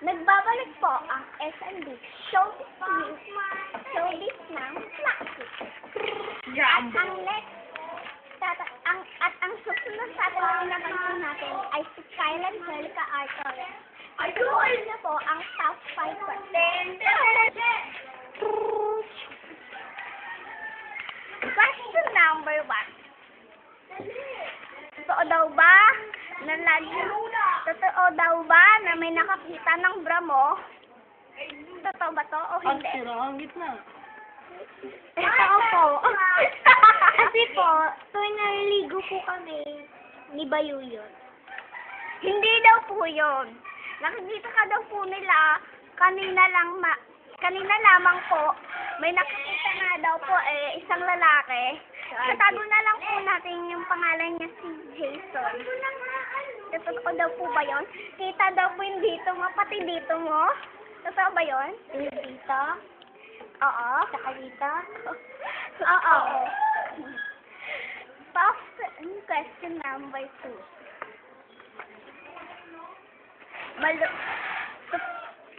Nagbabalik po ang S&D Showbiz News, Showbiz ng Plastic. At ang next, tata, ang, at ang susunod sa ating naman po natin ay si Kyla Angelica Arthur. Ituloy na po ang top 5 Question number 1. Totoo daw ba na lagi, totoo daw ba na may nakakita ng bra mo? Totoo ba to o Ang hindi? sira ang gitna. Totoo po. Kasi po, tuwing naliligo po kami, ni Bayuyot. Hindi daw po yun. Nakikita ka daw po nila, kanina lang ma kanina lamang po, may nakikita nga daw po eh, isang lalaki. Tatago na lang po natin yung pangalan niya si Jason. Totoo daw po ba yun? Kita daw po yung dito mo, pati dito mo. Totoo ba yun? Yung dito? Oo. Saka dito? Oo. Top question number two. Malo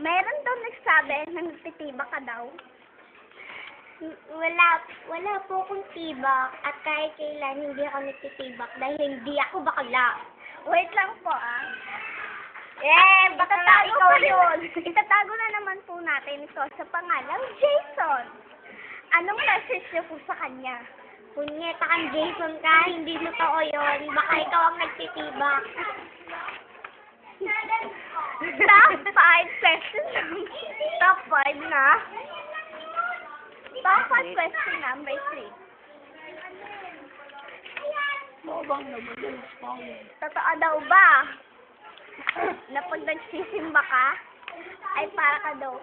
Meron daw nagsabi na nagtitiba ka daw. Wala, wala po akong tibak at kahit kailan hindi ako nagtitibak dahil hindi ako bakla. Wait lang po ah. Eh, baka ikaw yun. Itatago na naman po natin ito sa pangalang Jason. Anong message niyo po sa kanya? Punyeta kang Jason ka, hindi totoo yun. Baka ikaw ang nagtitibak. Top 5 question Top 5 na. Top 5 question number 3. Oo bang nabagalas pa? Totoo daw ba na pag nagsisimba ka, ay para ka daw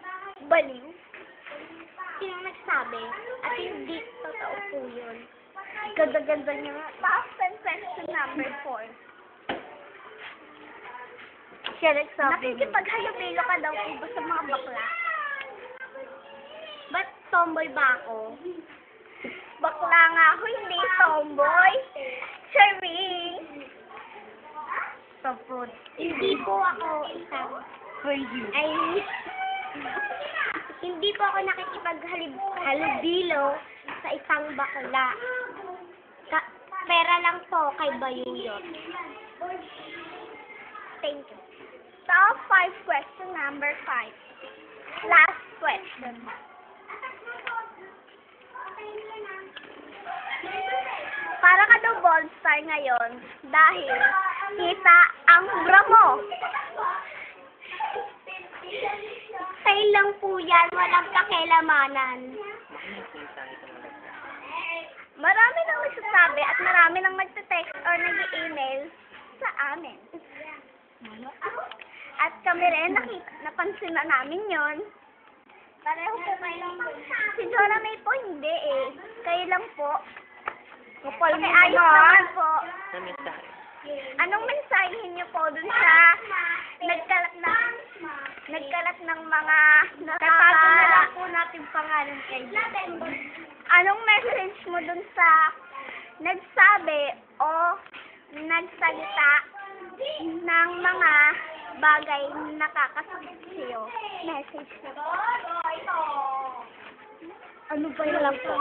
baliw? Sino nagsabi? At hindi totoo po yun. Ganda-ganda niya nga. Top 10 question number 4. Siya nagsabi. Nakikipaghalubilo ka daw po ba sa mga bakla? Ba't tomboy ba ako? Bakla nga ako, hindi tomboy. Cherry! Tapos, Hindi po ako isang crazy. ay hindi po ako nakikipaghalubilo sa isang bakla. Ka pera lang po kay Bayuyot. Thank you. Top 5 question number 5. Last question. Ball star ngayon dahil kita ang bra mo. Sa'yo lang po yan, walang kakilamanan. Marami nang nagsasabi at marami nang nagte-text or nag-email sa amin. At kami rin, napansin na namin yon. Pareho po kayo. Si Dora May po hindi eh. Kayo lang po. Kapal mo Pakiayos naman. naman po. Na mensahe. Anong mensahe niyo po dun sa nagkalat na nagkalat ng mga Tatago na lang po natin pangalan kay Anong message mo dun sa nagsabi o nagsalita ng mga bagay na nakakasakit sa'yo? Message mo. Ano ba yun lang po?